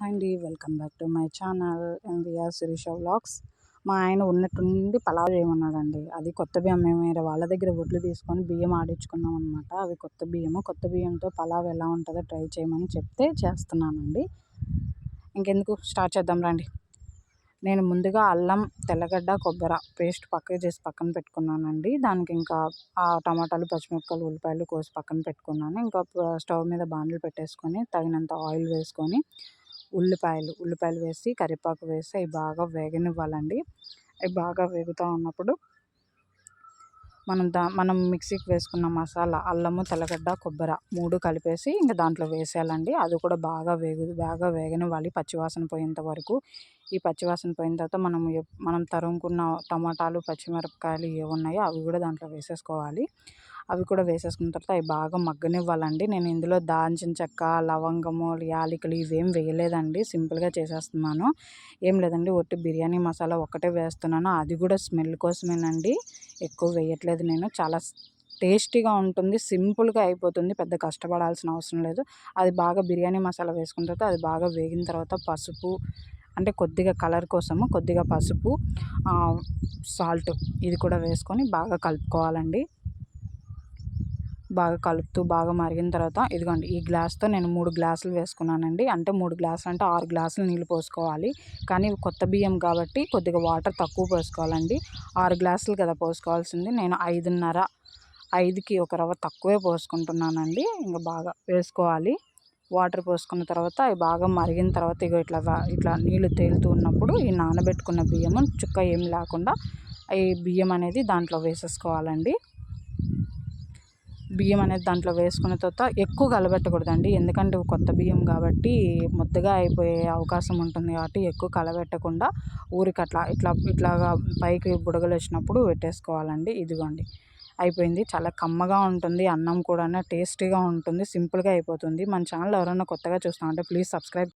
Hi అండి welcome back to my channel MVR Sirisha vlogs. మా ఆయన ఉన్నట్టుండి పలావ్ చేయమన్నాడండి. అది కొత్త బియ్యం మేము వేరే వాళ్ళ దగ్గర వడ్లు తీసుకొని బియ్యం ఆడించుకున్నాం అనమాట అవి కొత్త బియ్యము కొత్త బియ్యంతో పలావ్ ఎలా ఉంటుందో ట్రై చేయమని చెప్తే చేస్తున్నానండి. ఇంకెందుకు స్టార్ట్ చేద్దాం రండి. నేను ముందుగా అల్లం తెల్లగడ్డ కొబ్బరి పేస్ట్ పక్కకి చేసి పక్కన పెట్టుకున్నానండి. దానికి ఇంకా ఆ టమాటాలు పచ్చిమిరపకాయలు ఉల్లిపాయలు కోసి పక్కన పెట్టుకున్నాను. ఇంకా స్టవ్ మీద బాండ్లు పెట్టేసుకొని తగినంత ఆయిల్ వేసుకొని ఉల్లిపాయలు ఉల్లిపాయలు వేసి కరివేపాకు వేసి అవి బాగా వేగనివ్వాలండి. అవి బాగా వేగుతూ ఉన్నప్పుడు మనం దా మనం మిక్సీకి వేసుకున్న మసాలా అల్లము తెల్లగడ్డ కొబ్బరి మూడు కలిపేసి ఇంకా దాంట్లో వేసేయాలండి. అది కూడా బాగా వేగు బాగా వేగనివ్వాలి పచ్చివాసన పోయేంత వరకు. ఈ పచ్చివాసన పోయిన తర్వాత మనం మనం తరుముకున్న టమాటాలు పచ్చిమిరపకాయలు ఏవి ఉన్నాయో అవి కూడా దాంట్లో వేసేసుకోవాలి. అవి కూడా వేసేసుకున్న తర్వాత అవి బాగా మగ్గనివ్వాలండి. నేను ఇందులో దాల్చిన చెక్క లవంగము యాలకులు ఇవేం వేయలేదండి. సింపుల్గా చేసేస్తున్నాను. ఏం లేదండి ఒట్టి బిర్యానీ మసాలా ఒక్కటే వేస్తున్నాను. అది కూడా స్మెల్ కోసమేనండి. ఎక్కువ వేయట్లేదు నేను. చాలా టేస్టీగా ఉంటుంది సింపుల్గా అయిపోతుంది. పెద్ద కష్టపడాల్సిన అవసరం లేదు. అది బాగా బిర్యానీ మసాలా వేసుకున్న తర్వాత అది బాగా వేగిన తర్వాత పసుపు అంటే కొద్దిగా కలర్ కోసము కొద్దిగా పసుపు సాల్ట్ ఇది కూడా వేసుకొని బాగా కలుపుకోవాలండి. బాగా కలుపుతూ బాగా మరిగిన తర్వాత ఇదిగోండి ఈ గ్లాస్తో నేను మూడు గ్లాసులు వేసుకున్నానండి. అంటే మూడు గ్లాసులు అంటే ఆరు గ్లాసులు నీళ్ళు పోసుకోవాలి. కానీ కొత్త బియ్యం కాబట్టి కొద్దిగా వాటర్ తక్కువ పోసుకోవాలండి. ఆరు గ్లాసులు కదా పోసుకోవాల్సింది. నేను ఐదున్నర ఐదుకి ఒక రవ్వ తక్కువే పోసుకుంటున్నానండి. ఇంకా బాగా వేసుకోవాలి. వాటర్ పోసుకున్న తర్వాత అవి బాగా మరిగిన తర్వాత ఇగో ఇట్లా ఇట్లా నీళ్ళు తేలుతూ ఉన్నప్పుడు ఈ నానబెట్టుకున్న బియ్యము చుక్క ఏం లేకుండా ఈ బియ్యం అనేది దాంట్లో వేసేసుకోవాలండి. బియ్యం అనేది దాంట్లో వేసుకున్న తర్వాత ఎక్కువ కలబెట్టకూడదండి. ఎందుకంటే కొత్త బియ్యం కాబట్టి ముద్దగా అయిపోయే అవకాశం ఉంటుంది కాబట్టి ఎక్కువ కలబెట్టకుండా ఊరికి అట్లా ఇట్లా ఇట్లాగా పైకి బుడగలు వచ్చినప్పుడు పెట్టేసుకోవాలండి. ఇదిగోండి. అయిపోయింది. చాలా కమ్మగా ఉంటుంది. అన్నం కూడా టేస్టీగా ఉంటుంది. సింపుల్గా అయిపోతుంది. మన ఛానల్ ఎవరైనా కొత్తగా చూస్తామంటే ప్లీజ్ సబ్స్క్రైబ్